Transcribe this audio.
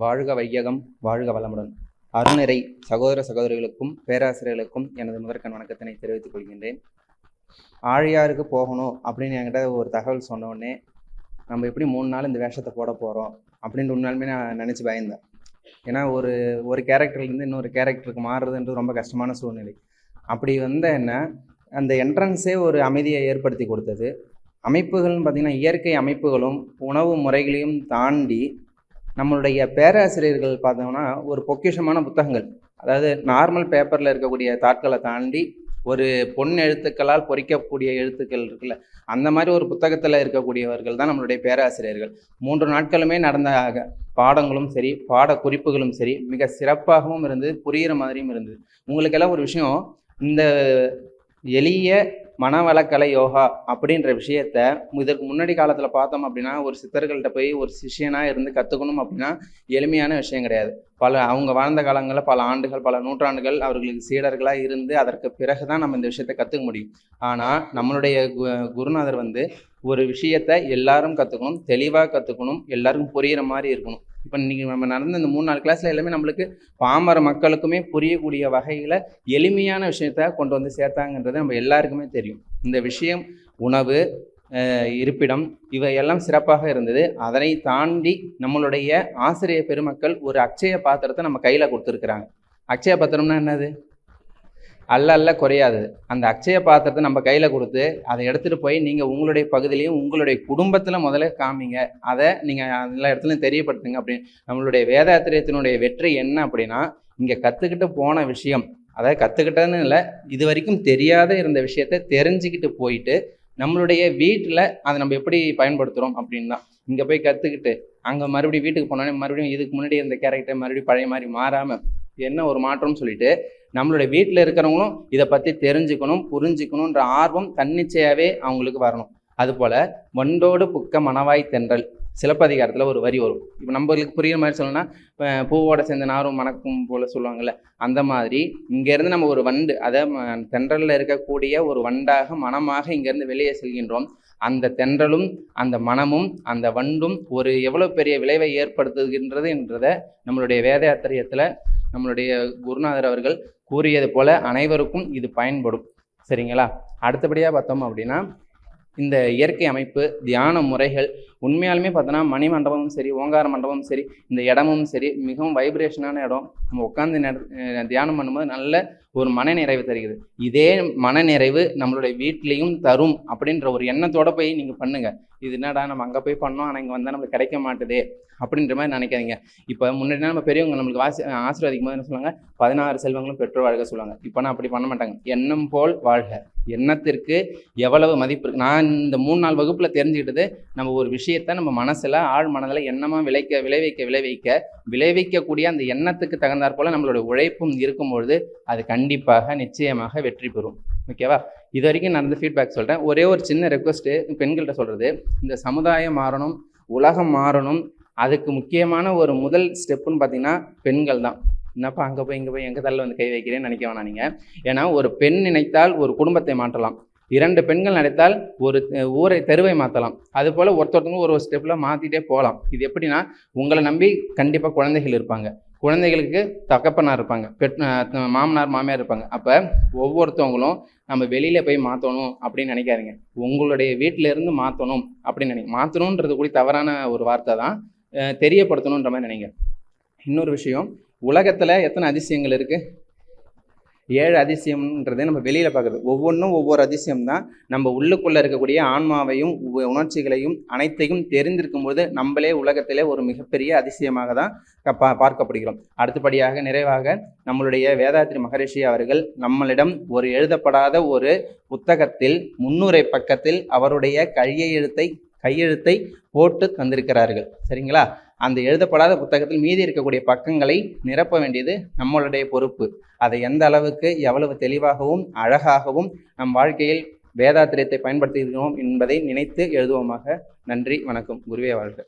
வாழ்க வையகம் வாழ்க வளமுடன். அருணிறை சகோதர சகோதரிகளுக்கும் பேராசிரியர்களுக்கும் எனது முதற்கண் வணக்கத்தினை தெரிவித்துக் கொள்கின்றேன். ஆழியாருக்கு போகணும் அப்படின்னு என்கிட்ட ஒரு தகவல் சொன்னோடனே நம்ம எப்படி மூணு நாள் இந்த வேஷத்தை போட போகிறோம் அப்படின்ட்டு உண்மையாலுமே நான் நினச்சி பயந்தேன். ஏன்னா ஒரு ஒரு கேரக்டர்லேருந்து இன்னொரு கேரக்டருக்கு மாறுறதுன்றது ரொம்ப கஷ்டமான சூழ்நிலை. அப்படி வந்த என்ன அந்த என்ட்ரன்ஸே ஒரு அமைதியை ஏற்படுத்தி கொடுத்தது. அமைப்புகள்னு பார்த்திங்கன்னா இயற்கை அமைப்புகளும் உணவு முறைகளையும் தாண்டி நம்மளுடைய பேராசிரியர்கள் பார்த்தோம்னா ஒரு பொக்கிஷமான புத்தகங்கள். அதாவது நார்மல் பேப்பரில் இருக்கக்கூடிய தாட்களை தாண்டி ஒரு பொன் எழுத்துக்களால் பொறிக்கக்கூடிய எழுத்துக்கள் இருக்குல்ல அந்த மாதிரி ஒரு புத்தகத்தில் இருக்கக்கூடியவர்கள் தான் நம்மளுடைய பேராசிரியர்கள். மூன்று நாட்களுமே நடந்த பாடங்களும் சரி பாட குறிப்புகளும் சரி மிக சிறப்பாகவும் இருந்தது புரிகிற மாதிரியும் இருந்தது. உங்களுக்கெல்லாம் ஒரு விஷயம் இந்த எளிய மனவளக்கலை யோகா அப்படின்ற விஷயத்த இதற்கு முன்னாடி காலத்தில் பார்த்தோம் அப்படின்னா ஒரு சித்தர்கள்ட்ட போய் ஒரு சிஷியனாக இருந்து கற்றுக்கணும் அப்படின்னா எளிமையான விஷயம் கிடையாது. பல அவங்க வாழ்ந்த காலங்களில் பல ஆண்டுகள் பல நூற்றாண்டுகள் அவர்களுக்கு சீடர்களாக இருந்து அதற்கு பிறகு தான் நம்ம இந்த விஷயத்தை கற்றுக்க முடியும். ஆனால் நம்மளுடைய குருநாதர் வந்து ஒரு விஷயத்த எல்லாரும் கற்றுக்கணும் தெளிவாக கற்றுக்கணும் எல்லாருக்கும் புரிகிற மாதிரி இருக்கணும். இப்போ இன்றைக்கி நம்ம நடந்த இந்த மூணு நாலு கிளாஸில் எல்லாமே நம்மளுக்கு பாமர மக்களுக்குமே புரியக்கூடிய வகையில் எளிமையான விஷயத்த கொண்டு வந்து சேர்த்தாங்கன்றது நம்ம எல்லாருக்குமே தெரியும். இந்த விஷயம் உணவு இருப்பிடம் இவையெல்லாம் சிறப்பாக இருந்தது. அதனை தாண்டி நம்மளுடைய ஆசிரியர் பெருமக்கள் ஒரு அக்ஷய பாத்திரத்தை நம்ம கையில் கொடுத்துருக்குறாங்க. அக்ஷய பாத்திரம்னா என்னது? அல்ல அல்ல குறையாது. அந்த அக்ஷய பாத்திரத்தை நம்ம கையில் கொடுத்து அதை எடுத்துகிட்டு போய் நீங்கள் உங்களுடைய பகுதியிலையும் உங்களுடைய குடும்பத்தில் முதல்ல காமிங்க. அதை நீங்கள் எல்லா இடத்துலையும் தெரியப்படுத்துங்க அப்படின்னு. நம்மளுடைய வேதாத்திரியத்தினுடைய வெற்றி என்ன அப்படின்னா இங்கே கற்றுக்கிட்டு போன விஷயம். அதாவது கற்றுக்கிட்டதுன்னு இல்லை இது வரைக்கும் தெரியாத இருந்த விஷயத்த தெரிஞ்சுக்கிட்டு போயிட்டு நம்மளுடைய வீட்டில் அதை நம்ம எப்படி பயன்படுத்துகிறோம் அப்படின்னு தான். இங்கே போய் கற்றுக்கிட்டு அங்கே மறுபடியும் வீட்டுக்கு போனோடனே மறுபடியும் இதுக்கு முன்னாடி இந்த கேரக்டர் மறுபடியும் பழைய மாதிரி மாறாமல் என்ன ஒரு மாற்றம்னு சொல்லிட்டு நம்மளுடைய வீட்டில் இருக்கிறவங்களும் இதை பற்றி தெரிஞ்சுக்கணும் புரிஞ்சுக்கணுன்ற ஆர்வம் தன்னிச்சையாகவே அவங்களுக்கு வரணும். அதுபோல் வண்டோடு புக்க மணவாய் தென்றல். சிலப்பதிகாரத்தில் ஒரு வரி வரும். இப்போ நம்மளுக்கு புரியுற மாதிரி சொல்லணும்னா பூவோட சேர்ந்த நாரும் மணக்கும் போல் சொல்லுவாங்கள்ல அந்த மாதிரி இங்கேருந்து நம்ம ஒரு வண்டு அதை தென்றலில் இருக்கக்கூடிய ஒரு வண்டாக மனமாக இங்கேருந்து வெளியே செல்கின்றோம். அந்த தென்றலும் அந்த மனமும் அந்த வண்டும் ஒரு எவ்வளோ பெரிய விளைவை ஏற்படுத்துகின்றது என்றதை நம்மளுடைய வேதாத்திரியத்தில் நம்மளுடைய குருநாதர் அவர்கள் கூறியது போல அனைவருக்கும் இது பயன்படும். சரிங்களா? அடுத்தபடியாக பார்த்தோம் அப்படின்னா இந்த இயற்கை அமைப்பு தியான முறைகள் உண்மையாலுமே பார்த்தோன்னா மணி மண்டபமும் சரி ஓங்கார மண்டபமும் சரி இந்த இடமும் சரி மிகவும் வைப்ரேஷனான இடம். நம்ம உட்காந்து தியானம் பண்ணும்போது நல்ல ஒரு மன நிறைவு தருகிறது. இதே மன நிறைவு நம்மளுடைய வீட்லேயும் தரும் அப்படின்ற ஒரு எண்ணத்தோட போய் நீங்கள் பண்ணுங்கள் இது என்னடா நம்ம அங்கே போய் பண்ணோம் ஆனால் இங்கே வந்தால் நம்மளுக்கு கிடைக்க மாட்டுதே அப்படின்ற மாதிரி நினைக்காதீங்க. இப்போ முன்னாடி நம்ம பெரியவங்க நம்மளுக்கு வாசி ஆசீர்வாதிக்கும் போது என்ன சொல்லுவாங்க? பதினாறு செல்வங்களும் பெற்றோர் வாழ்க சொல்லுவாங்க. இப்போ நான் அப்படி பண்ண மாட்டாங்க. எண்ணம் போல் வாழ்க. எண்ணத்திற்கு எவ்வளவு மதிப்பு இருக்கு? நான் இந்த மூணு நாள் வகுப்பில் தெரிஞ்சுக்கிட்டது நம்ம ஒரு விஷயத்த நம்ம மனசில் ஆழ் மனதில் எண்ணமாக விளைக்க விளைவிக்க விளைவிக்க விளைவிக்கக்கூடிய அந்த எண்ணத்துக்கு தகுந்தாற் போல் நம்மளோட உழைப்பும் இருக்கும்பொழுது அது கண்டிப்பாக கண்டிப்பாக நிச்சயமாக வெற்றி பெறும். ஓகேவா இது வரைக்கும் நடந்த ஃபீட்பேக் சொல்கிறேன் ஒரே ஒரு சின்ன ரெக்வஸ்ட்டு பெண்கள்கிட்ட சொல்கிறது இந்த சமுதாயம் மாறணும் உலகம் மாறணும் அதுக்கு முக்கியமான ஒரு முதல் ஸ்டெப்புன்னு பார்த்தீங்கன்னா பெண்கள் தான். என்னப்பா அங்கே போய் இங்கே போய் எங்கள் தள்ள வந்து கை வைக்கிறேன்னு நினைக்க வேணாம் நீங்கள் ஏன்னா ஒரு பெண் நினைத்தால் ஒரு குடும்பத்தை மாற்றலாம். இரண்டு பெண்கள் நினைத்தால் ஒரு ஊரை தெருவை மாற்றலாம் அது போல் ஒருத்தொருத்தவங்க ஒரு ஒரு ஸ்டெப்பில் மாற்றிட்டே போகலாம். இது எப்படின்னா உங்களை நம்பி கண்டிப்பாக குழந்தைகள் இருப்பாங்க. குழந்தைகளுக்கு தகப்பனார் இருப்பாங்க. பெட் மாமனார் மாமியார் இருப்பாங்க. அப்போ ஒவ்வொருத்தவங்களும் நம்ம வெளியில் போய் மாற்றணும் அப்படின்னு நினைக்காதீங்க. உங்களுடைய வீட்டிலேருந்து மாற்றணும் அப்படின்னு நினைக்க மாற்றணுன்றது கூட தவறான ஒரு வார்த்தை தான். தெரியப்படுத்தணுன்ற மாதிரி நினைங்க. இன்னொரு விஷயம் உலகத்தில் எத்தனை அதிசயங்கள் இருக்குது ஏழு அதிசயம்ன்றதை நம்ம வெளியில் பார்க்குறது. ஒவ்வொன்றும் ஒவ்வொரு அதிசயம் தான். நம்ம உள்ளுக்குள்ளே இருக்கக்கூடிய ஆன்மாவையும் உணர்ச்சிகளையும் அனைத்தையும் தெரிந்திருக்கும் போது நம்மளே உலகத்திலே ஒரு மிகப்பெரிய அதிசயமாக தான் பா பார்க்கப்படுகிறோம். அடுத்தபடியாக நிறைவாக நம்மளுடைய வேதாத்ரி மகரிஷி அவர்கள் நம்மளிடம் ஒரு எழுதப்படாத ஒரு புத்தகத்தில் முன்னுரை பக்கத்தில் அவருடைய கையெழுத்தை கையெழுத்தை போட்டு தந்திருக்கிறார்கள். சரிங்களா? அந்த எழுதப்படாத புத்தகத்தில் மீதி இருக்கக்கூடிய பக்கங்களை நிரப்ப வேண்டியது நம்மளுடைய பொறுப்பு. அதை எந்த அளவுக்கு எவ்வளவு தெளிவாகவும் அழகாகவும் நம் வாழ்க்கையில் வேதாத்திரியத்தை பயன்படுத்துகிறோம் என்பதை நினைத்து எழுதுவோமாக. நன்றி வணக்கம். குருவே வாழ்க.